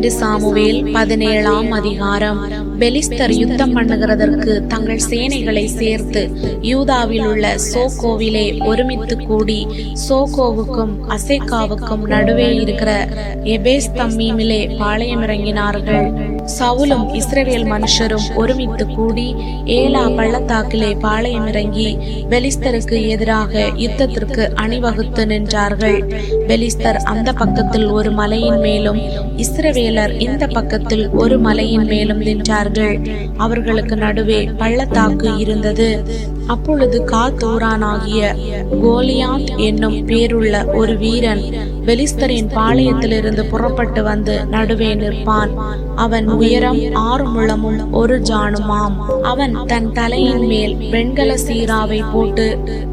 இரண்டு சாமுவேல் பதினேழாம் அதிகாரம். பெலிஸ்தர் யுத்தம் பண்ணுகிறதற்கு தங்கள் சேனைகளை சேர்த்து யூதாவில் உள்ள சோகோவிலே ஒருமித்து கூடி சோகோவுக்கும் அசேக்காவுக்கும் நடுவே இருக்கிற எபேஸ் தம்மீமிலே பாளையம் இறங்கினார்கள் சவுலும் இஸ்ரவேல் மனுஷரும் ஒருமித்து கூடி ஏலா பள்ளத்தாக்கிலே பாளையம் இறங்கி பெலிஸ்தருக்கு எதிராக யுத்தத்திற்கு அணிவகுத்து நின்றார்கள். பெலிஸ்தர் அந்த பக்கத்தில் ஒரு மலையின் மேலும் இஸ்ரவேலர் இந்த பக்கத்தில் ஒரு மலையின் மேலும் நின்றார்கள். அவர்களுக்கு நடுவே பள்ளத்தாக்கு இருந்தது. அப்பொழுது காத்தூரானாகிய கோலியாத் என்னும் பேருள்ள ஒரு வீரன் பெலிஸ்தரின் பாளையத்திலிருந்து புறப்பட்டு வந்து நடுவே நிற்பான். அவன் உயரம் ஆறு முழமும் ஒரு ஜானுமாம். அவன் தன் தலையின் மேல் வெண்கல சீராவை போட்டு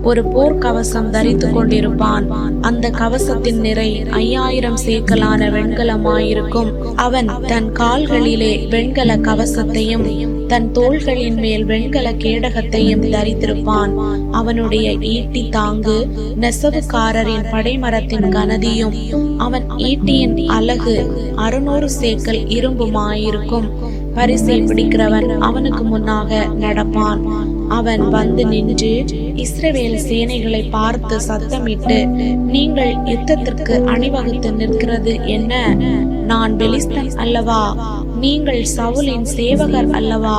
ஒரு போர்க்கவசம் தரித்து கொண்டிருப்பான். அந்த கவசத்தின் நிறை ஐயாயிரம் சேக்கலான வெண்கலமாயிருக்கும். அவன் தன் கால்களிலே வெண்கல கவசத்தையும் தன் தோள்களின் மேல் வெண்கல கேடகத்தையும் தரித்திருப்பான். அவனுடைய ஈட்டி தாங்கு நெசவுக்காரரின் படைமரத்தின் கனதியும் அவன் ஈட்டியின் அழகு அறுநூறு சேக்கல் இருக்கும். பரிசை பிடிக்கிறவன் அவனுக்கு முன்னாக நடப்பான். அவன் வந்து நின்று இஸ்ரவேல் சேனைகளை பார்த்து சத்தமிட்டு நீங்கள் யுத்தத்திற்கு அணிவகுத்து நிற்கிறது என்ன? நான் பெலிஸ்தன் அல்லவா? நீங்கள் சவுலின் சேவகர் அல்லவா?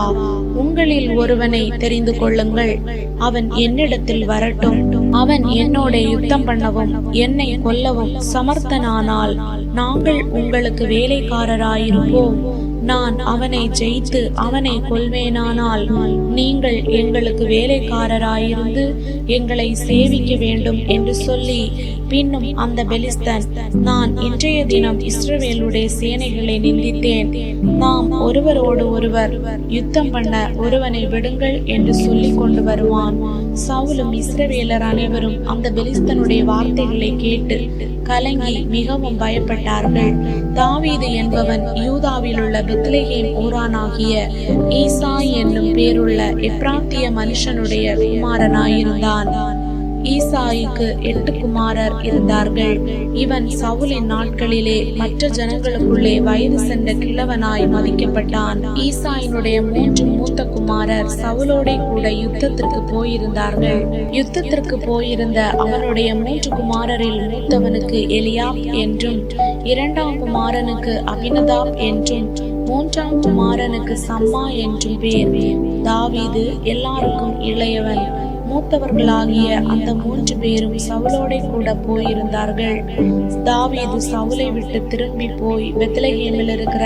உங்களில் ஒருவனை தெரிந்து கொள்ளுங்கள். அவன் என்னிடத்தில் வரட்டும். அவன் என்னோட யுத்தம் பண்ணவும் என்னை கொல்லவும் சமர்த்தனானால் நாங்கள் உங்களுக்கு வேலைக்காரராயிருப்போம். நான் அவனை ஜெயித்து அவனை கொள்வேனானால் நீங்கள் எங்களுக்கு வேலைக்காரராயிருந்து எங்களை சேவிக்க வேண்டும் என்று சொல்லி பின்னும் அந்த பெலிஸ்தன் நான் இன்றைய தினம் இஸ்ரவேலுடைய சேனைகளை நிந்தித்தேன். நாம் ஒருவரோடு ஒருவர் யுத்தம் பண்ண ஒருவனை விடுங்கள் என்று சொல்லிக் கொண்டு வருவான். சவுலும் இஸ்ரவேலர் அனைவரும் அந்த பெலிஸ்தனுடைய வார்த்தைகளை கேட்டு கலங்கி மிகவும் பயப்பட்டார்கள். தாவீது என்பவன் யூதாவில் உள்ள பெத்லெகேம் ஊரானாகிய ஈசாய் என்னும் பேருள்ள எப்ராத்திய மனுஷனுடைய குமாரனாயிருந்தான். ஈசாய்க்கு எட்டு குமாரர் இருந்தார்கள். இவன் சவுலின் நாட்களிலே மற்ற ஜனங்களுக்குள்ளே வயது சென்ற கிழவனாய் மதிக்கப்பட்டான். ஈசாயினுடைய மூன்று மூத்த குமாரர் சவுலோட கூட யுத்தத்திற்கு போயிருந்தார்கள். யுத்தத்திற்கு போயிருந்த அவனுடைய மூன்று குமாரரில் மூத்தவனுக்கு எலியாப் என்றும் இரண்டாம் குமாரனுக்கு அபினதாப் என்றும் மூன்றாம் குமாரனுக்கு சம்மா என்றும் பேர். தாவீது எல்லாருக்கும் இளையவன். மூத்தவர்களாகிய அந்த மூன்று பேரும் சவுலோட கூட போயிருந்தார்கள். தாவீது சவுலை விட்டு திரும்பி போய் பெத்லகேமில் இருக்கிற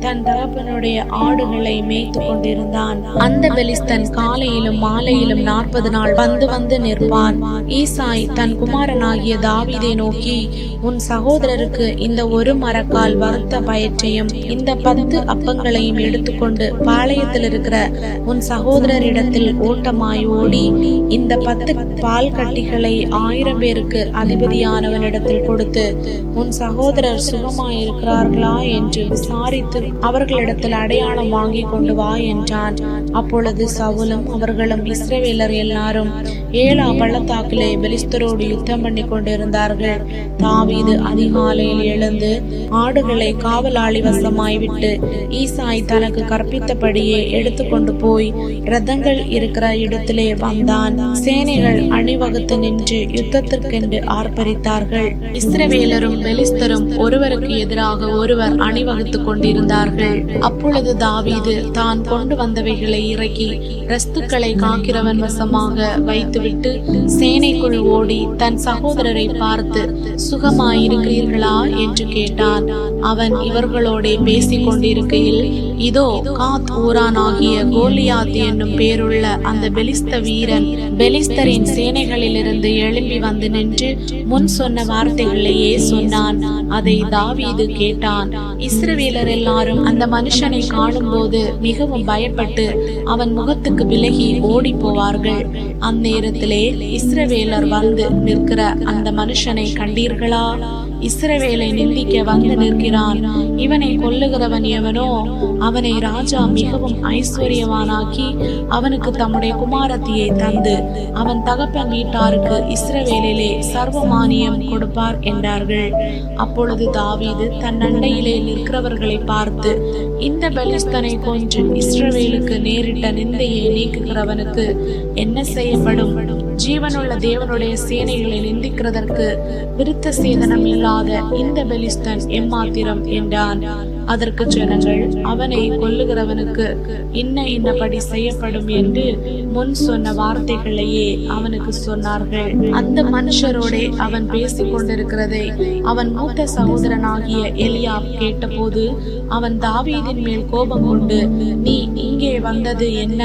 தன் தகப்பனுடைய ஆடுகளை மேய்த்து கொண்டிருந்தான். அந்த பெலிஸ்தன் காலையிலும் மாலையிலும் நாற்பது நாள் வந்து வந்து நிற்பான். ஈசாய் தன் குமாரனாகிய தாவீதை நோக்கி உன் சகோதரருக்கு இந்த ஒரு மரக்கால் வறுத்த பயற்றையும் இந்த பத்து அப்பங்களையும் எடுத்துக்கொண்டு பாளையத்தில் இருக்கிற உன் சகோதரரிடத்தில் ஓட்டமாய் ஓடி இந்த பத்து பால் கட்டிகளை ஆயிரம் பேருக்கு அதிபதியானவனிடத்தில் கொடுத்து உன் சகோதரர் சுகமாயிருக்கிறார்களா? என்று விசாரித்து அவர்களிடத்தில் அடையாளம் வாங்கி கொண்டு வா என்றான். அப்பொழுது சவுலும் அவர்களும் இஸ்ரவேலர் எல்லாரும் ஏழா பள்ளத்தாக்கிலே பெலிஸ்தரோடு யுத்தம் பண்ணி கொண்டிருந்தார்கள் தாவீது அதிகாலையில் எழுந்து ஆடுகளை காவலாளி வசமாய் விட்டு ஈசாய் தனக்கு கற்பித்தபடியே எடுத்துக்கொண்டு போய் ரதங்கள் இருக்கிற இடத்திலே வந்தான். சேனைகள் அணிவகுத்து நின்று யுத்தத்திற்கென்று ஆர்ப்பரித்தார்கள். இஸ்ரவேலரும் பெலிஸ்தரும் ஒருவருக்கு எதிராக ஒருவர் அணிவகுத்துக் கொண்டிருந்தார்கள். அப்பொழுது தாவீது தான் கொண்டு வந்தவைகளை இறக்கி ரஸ்துக்களை காக்கிறவன் வசமாக வைத்து வைத்துவிட்டு சேனைக்குள் ஓடி தன் சகோதரரை பார்த்து சுகமாயிருக்கிறீர்களா? என்று கேட்டான். அவன் இவர்களோட பேசிக் கொண்டிருக்கையில் இதோ காத் ஊரானாகிய கோலியாத் என்னும் பேருள்ள அந்த பெலிஸ்த வீரன் பெலிஸ்தரின் சேனைகளிலிருந்து எழும்பி வந்து நின்று முன் சொன்ன வார்த்தைகளையே சொன்னான். அதை தாவீது கேட்டான். இஸ்ரவேலர் எல்லாரும் அந்த மனுஷனை காணும்போது மிகவும் பயப்பட்டு அவன் முகத்துக்கு விலகி ஓடி போவார்கள் அந்நேரத்திலே இஸ்ரவேலர் வந்து நிற்கிற அந்த மனுஷனை கண்டீர்களா? இஸ்ரவேலை நிந்திக்க வந்து நிற்கிறான். இவனை கொல்லுகிறவன் எவனோ? அவனை ராஜா மிகவும் ஐஸ்வர்யவானாக்கி அவனுக்கு தம்முடைய குமாரத்தியை தந்து அவன் தகப்பன் வீட்டாருக்கு இஸ்ரவேலிலே சர்வமானியம் கொடுப்பார் என்றார்கள். அப்பொழுது தாவீது தன் அண்டையிலே நிற்கிறவர்களை பார்த்து இந்த பெலிஸ்தனை கொன்று இஸ்ரவேலுக்கு நேரிட்ட நிந்தையை நீக்குகிறவனுக்கு என்ன செய்யப்படும்? ஜீவனுள்ள தேவனுடைய சேனைகளை நிந்திக்கிறதற்கு விருத்த சேதனம் இல்லாத இந்த பெலிஸ்தன் எம்மாத்திரம் என்றான். அதற்கு ஜனங்கள் அவனை கொல்லுகிறவனுக்கு இன்ன இன்னபடி செய்யப்படும் என்று முன் சொன்ன வார்த்தைகளையே அவனுக்கு சொன்னார்கள். அந்த மனுஷரோட அவன் பேசிக் கொண்டிருக்கிறதை அவன் மூத்த சகோதரனாகிய எலியா கேட்டபோது அவன் தாவீதின் மேல் கோபம் கொண்டு நீ இங்கே வந்தது என்ன?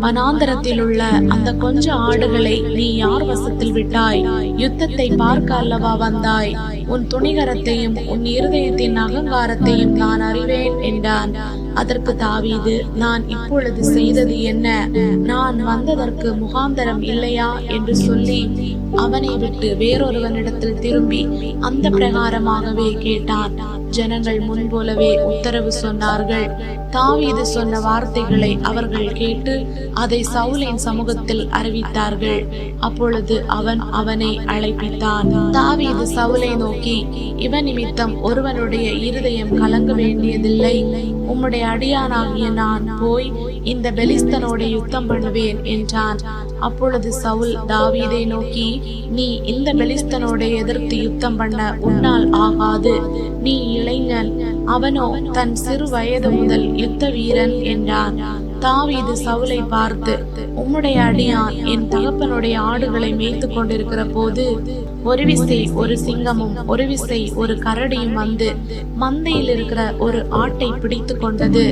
மனாந்தரத்தில் உள்ள அந்த கொஞ்ச ஆடுகளை நீ யார் வசத்தில் விட்டாய்? யுத்தத்தை பார்க்க அல்லவா வந்தாய்? உன் துணிகரத்தையும் உன் இருதயத்தின் அகங்காரத்தையும் நான் அறிவேன் என்றான் அதற்கு தாவீது நான் இப்பொழுது செய்தது என்ன? நான் வந்ததற்கு முகாந்தரம் இல்லையா? என்று சொல்லி அவனை விட்டு வேறொருவனிடத்தில் திரும்பி அந்த பிரகாரமாகவே கேட்டான். ஜனங்கள் முன்போலவே உத்தரவு சொன்னார்கள். தாவீது சொன்ன வார்த்தைகளை அவர்கள் கேட்டு அதை சவுலின் சமூகத்தில் அறிவித்தார்கள். அப்பொழுது அவன் அவனை அழைப்பித்தான். தாவீது சவுலை நோக்கி இவன் நிமித்தம் ஒருவனுடைய இருதயம் கலங்க வேண்டியதில்லை. உம்முடைய அடியானாகிய நான் போய் இந்த பெலிஸ்தனோட யுத்தம் பண்ணுவேன் என்றான். அப்பொழுது சவுல் தாவீதை நோக்கி நீ இந்த பெலிஸ்தனோட எதிர்த்து யுத்தம் பண்ண உன்னால் ஆகாது. நீ இளைஞன். அவனோ தன் சிறு வயது முதல் யுத்த வீரன் என்றான். தாவீது சவுலை பார்த்து உம்முடைய அடியான் என் தகப்பனுடைய ஆடுகளை மேய்த்து கொண்டிருக்கிற போது ஒரு விசை ஒரு சிங்கமும் ஒரு விசை ஒரு கரடியும் வந்து மந்தையில் இருக்கிற ஒரு ஆட்டை பிடித்து கொண்டது.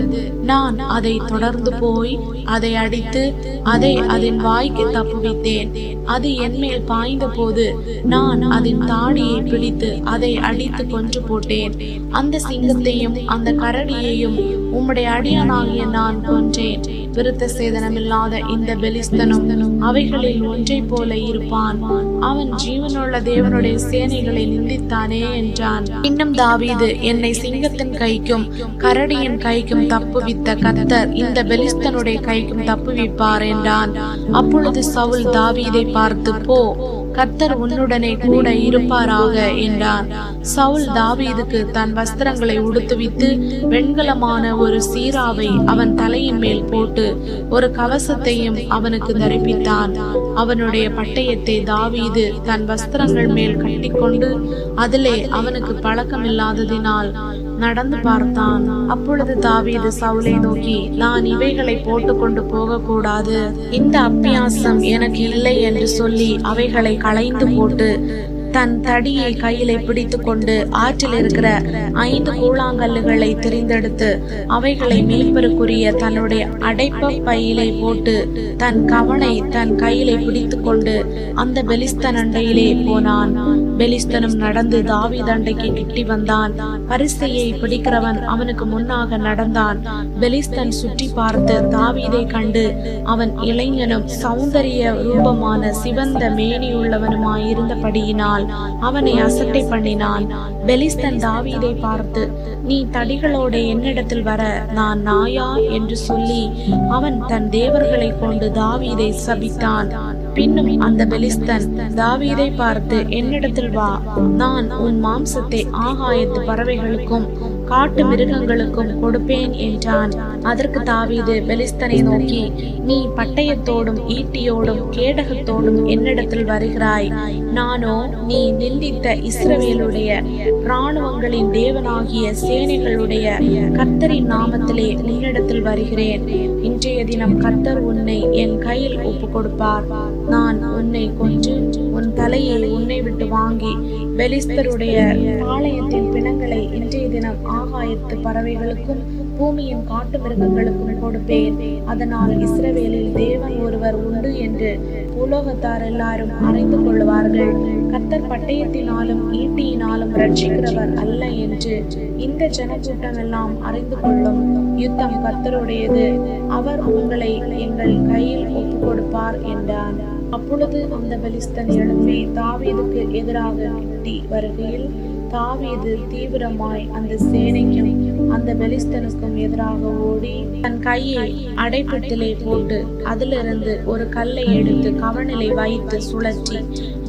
நான் அதை தொடர்ந்து போய் அதை அடித்து அதை அதன் வாய்க்கு தப்புவித்தேன். அது என் மேல் பாய்ந்த போது நான் அதன் தாடியை பிடித்து அதை அடித்து கொன்று போட்டேன். அந்த சிங்கத்தையும் அந்த கரடியையும் உம்முடைய அடியானாகிய நான் கொன்றேன் விருத்த சேதனமில்லாத இந்த பெலிஸ்தனும் அவைகளில் ஒன்றை போல இருப்பான். அவன் ஜீவனுள்ள தேவனுடைய சேனைகளை நிந்தித்தானே என்றான். இன்னும் தாவீது என்னை சிங்கத்தின் கைக்கும் கரடியின் கைக்கும் தப்புவித்த கத்தர் இந்த பெலிஸ்தனுடைய கைக்கும் தப்புவிப்பார் என்றான். அப்பொழுது சவுல் தாவீதை பார்த்து போ கர்த்தர் உன்னுடனே கூட இருப்பாராக என்றார். சவுல் தாவீதுக்கு தன் வஸ்திரங்களை உடுத்துவித்து வெண்கலமான ஒரு சீராவை அவன் தலையின் மேல் போட்டு ஒரு கவசத்தையும் அவனுக்கு தரிப்பித்தான். அவனுடைய பட்டயத்தை தாவீது தன் வஸ்திரங்கள் மேல் கட்டிக்கொண்டு அதிலே அவனுக்கு பழக்கம் இல்லாததினால் நடந்து பார்த்தான். அப்பொழுது தாவீது சவுலை நோக்கி நான் இவைகளை போட்டுக்கொண்டு போகக்கூடாது. இந்த அப்பியாசம் எனக்கு இல்லை என்று சொல்லி அவைகளை களைந்து போட்டு தன் தடியை கையிலே பிடித்து கொண்டு ஆற்றில் இருக்கிற ஐந்து கூழாங்கல்லுகளை தெரிந்தெடுத்து அவைகளை மீட்பருக்குரிய தன்னுடைய அடைப்ப பையிலே போட்டு தன் கவனை தன் கையிலே பிடித்து கொண்டு அந்த பெலிஸ்தன் அண்டையிலே போனான். பெலிஸ்தனும் நடந்து தாவி தண்டைக்கு கிட்டி வந்தான். பரிசையை பிடிக்கிறவன் அவனுக்கு முன்னாக நடந்தான். பெலிஸ்தன் சுற்றி பார்த்து தாவீதை கண்டு அவன் இளைஞனும் சௌந்தரிய ரூபமான சிவந்த மேனியுள்ளவனுமாயிருந்தபடியினால் அவனை அசட்டை பண்ணினான். பெலிஸ்தன் தாவீதை பார்த்து நீ தடிகளோட என்னிடத்தில் வர நான் நாயா? என்று சொல்லி அவன் தன் தேவர்களை கொண்டு தாவீதை சபித்தான். பின்னும் அந்த பெலிஸ்தன் தாவீதை பார்த்து என்னிடத்தில் வா. நான் உன் மாம்சத்தை ஆகாயத்து பறவைகளுக்கும் காட்டு மிருகங்களுக்கும் கொடுப்பேன் என்றான். அதற்கு தாவீது பெலிஸ்தனை நோக்கி நீ பட்டயத்தோடும் ஈட்டியோடும் கேடகத்தோடும் என்னிடத்தில் வருகிறாய். நானோ நீ நிந்தித்த இஸ்ரவேலுடைய இராணுவங்களின் தேவனாகிய சேனைகளுடைய கர்த்தரின் நாமத்திலே உன்னிடத்தில் வருகிறேன். இன்றைய தினம் கர்த்தர் உன்னை என் கையில் ஒப்பு கொடுப்பார் நான் உன்னை கொன்று உன் தலையை உன்னை விட்டு வாங்கி பெலிஸ்தருடைய பாளையத்தின் பிணங்களை இன்றைய தினம் ஆகாயத்து பறவைகளுக்கும் பூமியின் காட்டு மிருகங்களுக்கும் கொடுப்பேன். அதனால் இஸ்ரவேலில் தேவன் ஒருவர் உண்டு என்று உலோகத்தார் எல்லாரும் அறிந்து கொள்வார்கள் கத்தர் பட்டயத்தினாலும் ஈட்டியினாலும் ரட்சிக்கிறவர் அல்ல என்று இந்த ஜனக்கூட்டம் எல்லாம் அறிந்து கொள்ளும் யுத்தம் கத்தருடையது அவர் உங்களை எங்கள் கையில் ஒப்பு கொடுப்பார் என்றான். அப்பொழுது அந்த பெலிஸ்தன் எழும்பி தாவீதுக்கு எதிராக கிட்டி வருகையில் தாவீது தீவிரமாய் அந்த சேனைக்கும் அந்த பெலிஸ்தனுக்கும் எதிராக ஓடி தன் கையை அடைப்பட்டிலே போட்டு அதிலிருந்து ஒரு கல்லை எடுத்து கவனிலை வைத்து சுழற்றி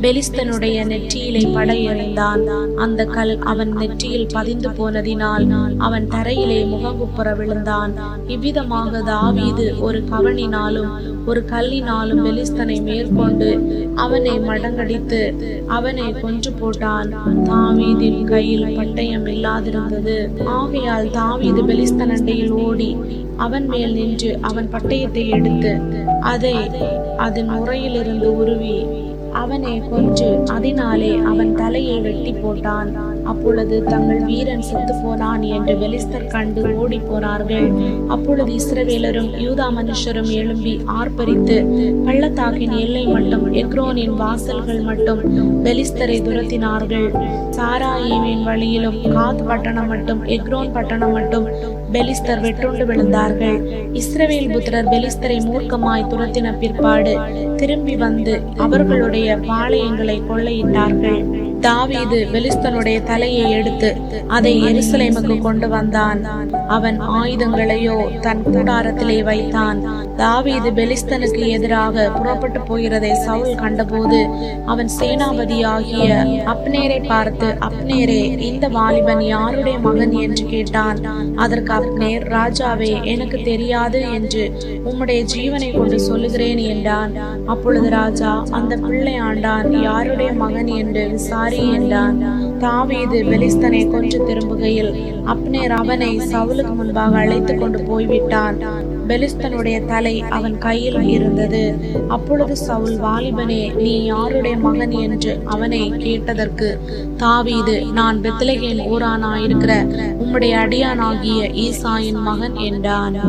பெலிஸ்தனுடைய நெற்றியிலே படையெறிந்தான் அந்த கல் அவன் நெற்றியில் பதிந்து போனதினால் அவன் தரையிலே முகங்குப்புற விழுந்தான். இவ்விதமாக தாவீது ஒரு கவனினாலும் ஒரு கல்லினாலும் பெலிஸ்தனை மேற்கொண்டு அவனை மடங்கடித்து அவனை கொன்று போட்டான். தாவீதின் கையில் பட்டயம் இல்லாதிருந்தது. ஆகையால் தாவீது பெலிஸ்தன் அண்டையில் ஓடி அவன் மேல் நின்று அவன் பட்டயத்தை எடுத்து அதை அதன் உரையிலிருந்து உருவி அவனை கொன்று அதனாலே அவன் தலையை வெட்டி போட்டான். அப்பொழுது தங்கள் வீரன் செத்து போனான் என்று பெலிஸ்தர் கண்டு ஓடி போனார்கள். அப்பொழுது இஸ்ரவேலரும் யூதா மனுஷரும் எழும்பி ஆர்ப்பரித்து பள்ளத்தாக்கின் எல்லை மட்டும் எக்ரோனின் வாசல்கள் மட்டும் பெலிஸ்தரை துரத்தினார்கள். சாராயிமின் வழியிலும் காத் பட்டணம் மட்டும் எக்ரோன் பட்டணம் மட்டும் பெலிஸ்தர் வெட்டுண்டு விழுந்தார்கள். இஸ்ரவேல் புத்திரர் பெலிஸ்தரை மூர்க்கமாய் துரத்தின பிற்பாடு திரும்பி வந்து அவர்களுடைய பாளையங்களை கொள்ளையிட்டார்கள். தாவீது பெலிஸ்தனுடைய தலையை எடுத்து அதை எருசலேமுக்கு கொண்டு வந்தான். அவன் ஆயுதங்களையோ தன் கூடாரத்திலே வைத்தான். தாவீது பெலிஸ்தனுக்கு எதிராக புறப்பட்டு போகிறதை சவுல் கண்டபோது அவன் சேனாபதியாகிய அப்னேரை பார்த்து அப்னேரே இந்த வாலிபன் யாருடைய மகன்? என்று கேட்டான். அதற்கு அப்னேர் ராஜாவே எனக்கு தெரியாது என்று உம்முடைய ஜீவனை கொண்டு சொல்லுகிறேன் என்றான். அப்பொழுது ராஜா அந்த பிள்ளை ஆண்டான் யாருடைய மகன் என்று விசாரி என்றான். தாவீது பெலிஸ்தனை கொன்று திரும்புகையில் அப்னேர் அவனை சவுல் சவுலுக்கு முன்பாக அழைத்து கொண்டு போய்விட்டான். பெலிஸ்தனுடைய தலை அவன் கையில் இருந்தது. அப்பொழுது சவுல் வாலிபனே நீ யாருடைய மகன் என்று அவனை கேட்டதற்கு தாவீது நான் பெத்லகேம் ஊரானாயிருக்கிற உம்முடைய அடியானாகிய ஈசாயின் மகன் என்றான்.